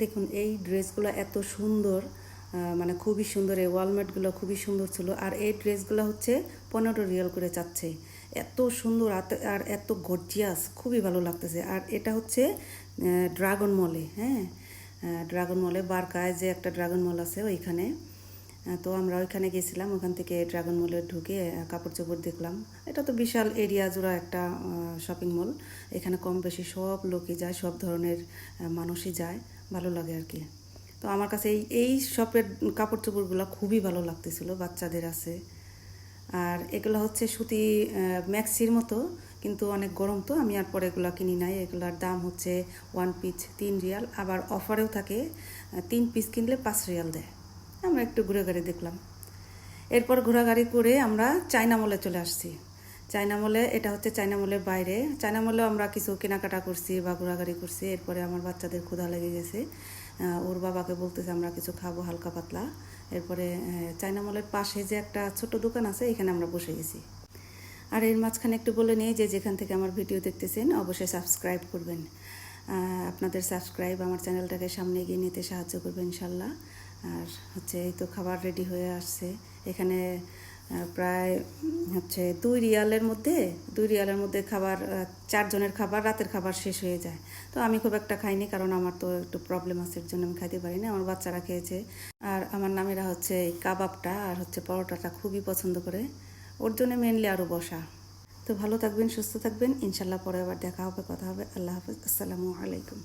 দেখুন, এই ড্রেসগুলো এত সুন্দর মানে খুবই সুন্দর, এই ওয়ালমেটগুলো খুবই সুন্দর ছিল। আর এই ড্রেসগুলো হচ্ছে পনেরো রিয়াল করে চাচ্ছে এত সুন্দর আর এত গর্জিয়াস, খুবই ভালো লাগতেছে। আর এটা হচ্ছে ড্রাগন মলে হ্যাঁ? ড্রাগন মলে বারকায় যে একটা ড্রাগন মল আছে ওইখানে। তো আমরা ওইখানে গেছিলাম, ওখান থেকে ড্রাগন মলে ঢুকে কাপড় চোপড় দেখলাম। এটা তো বিশাল এরিয়া জোড়া একটা শপিং মল এখানে কম বেশি সব লোকই যায়, সব ধরনের মানুষই যায়। ভালো লাগে আর কি। তো আমার কাছে এই এই শপের কাপড় চোপড়গুলো খুবই ভালো লাগতেছিল, বাচ্চাদের আছে। আর এগুলো হচ্ছে সুতি ম্যাক্সির মতো, কিন্তু অনেক গরম তো, আমি আর পরে এগুলো কিনি নাই। এগুলোর দাম হচ্ছে ওয়ান পিস তিন রিয়াল, আবার অফারেও থাকে তিন পিস কিনলে পাঁচ রিয়াল দেয়। আমরা একটু ঘুরে ঘুরে দেখলাম। এরপর ঘোরাঘুরি করে আমরা চায়না মলে চলে আসছি। চায়না মলে, এটা হচ্ছে চায়না মলের বাইরে। চায়না মলেও আমরা কিছু কেনাকাটা করছি বা ঘোরাঘুরি করছি, এরপরে আমার বাচ্চাদের ক্ষুধা লেগে গেছে। ওর বাবাকে বলতেছে, আমরা কিছু খাব হালকা পাতলা। এরপরে চায়না মলের পাশে যে একটা ছোট দোকান আছে, এখানে আমরা বসে গেছি। আর এর মাঝখানে একটু বলে নিই যে যেখান থেকে আমার ভিডিও দেখতেছেন, অবশ্যই সাবস্ক্রাইব করবেন। আপনাদের সাবস্ক্রাইব আমার চ্যানেলটাকে সামনে এগিয়ে নিতে সাহায্য করবে ইনশাল্লাহ। আর হচ্ছে, এই তো খাবার রেডি হয়ে আসছে। এখানে প্রায় হচ্ছে দুই রিয়ালের মধ্যে, দুই রিয়ালের মধ্যে খাবার চারজনের খাবার রাতের খাবার শেষ হয়ে যায়। তো আমি খুব একটা খাইনি কারণ আমার তো একটু প্রবলেম আছে, এর জন্য আমি খাইতে পারিনি আমার বাচ্চারা খেয়েছে। আর আমার নামেরা হচ্ছে এই কাবাবটা আর হচ্ছে পরোটাটা খুবই পছন্দ করে। ওর জন্য মেনলি আরও বসা। তো ভালো থাকবেন, সুস্থ থাকবেন। ইনশাল্লাহ পরে আবার দেখা হবে, কথা হবে। আল্লাহ হাফেজ। আসসালামু আলাইকুম।